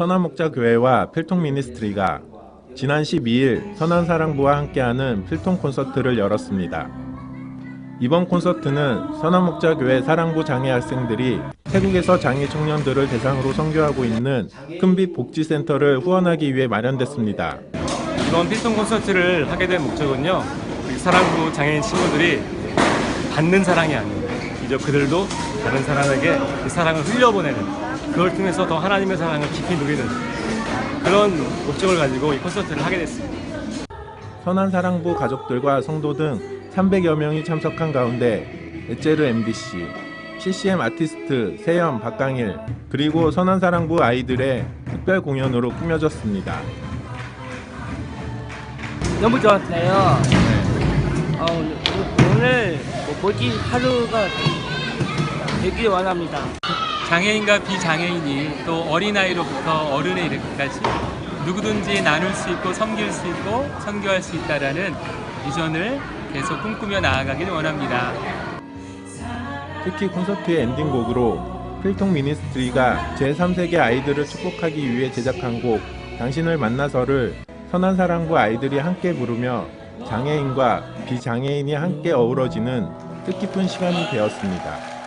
선한목자 교회와 필통 미니스트리가 지난 12일 선한사랑부와 함께하는 필통 콘서트를 열었습니다. 이번 콘서트는 선한목자교회 사랑부 장애 학생들이 태국에서 장애 청년들을 대상으로 선교하고 있는 큰빛 복지센터를 후원하기 위해 마련됐습니다. 이번 필통 콘서트를 하게 된 목적은요. 사랑부 장애인 친구들이 받는 사랑이 아니고 이제 그들도 다른 사람에게 그 사랑을 흘려보내는 그걸 통해서 더 하나님의 사랑을 깊이 누리는 그런 목적을 가지고 이 콘서트를 하게 됐습니다. 선한 사랑부 가족들과 성도 등 300여 명이 참석한 가운데 에체르 MBC, CCM 아티스트 세연 박강일 그리고 선한 사랑부 아이들의 특별 공연으로 꾸며졌습니다. 너무 좋았어요. 어, 오늘 뭐 멋진 하루가 되길 원합니다. 장애인과 비장애인이 또 어린아이로부터 어른에 이르기까지 누구든지 나눌 수 있고 섬길 수 있고 선교할 수 있다라는 비전을 계속 꿈꾸며 나아가길 원합니다. 특히 콘서트의 엔딩곡으로 필통 미니스트리가 제3세계 아이들을 축복하기 위해 제작한 곡 당신을 만나서를 선한 사랑부 아이들이 함께 부르며 장애인과 비장애인이 함께 어우러지는 뜻깊은 시간이 되었습니다.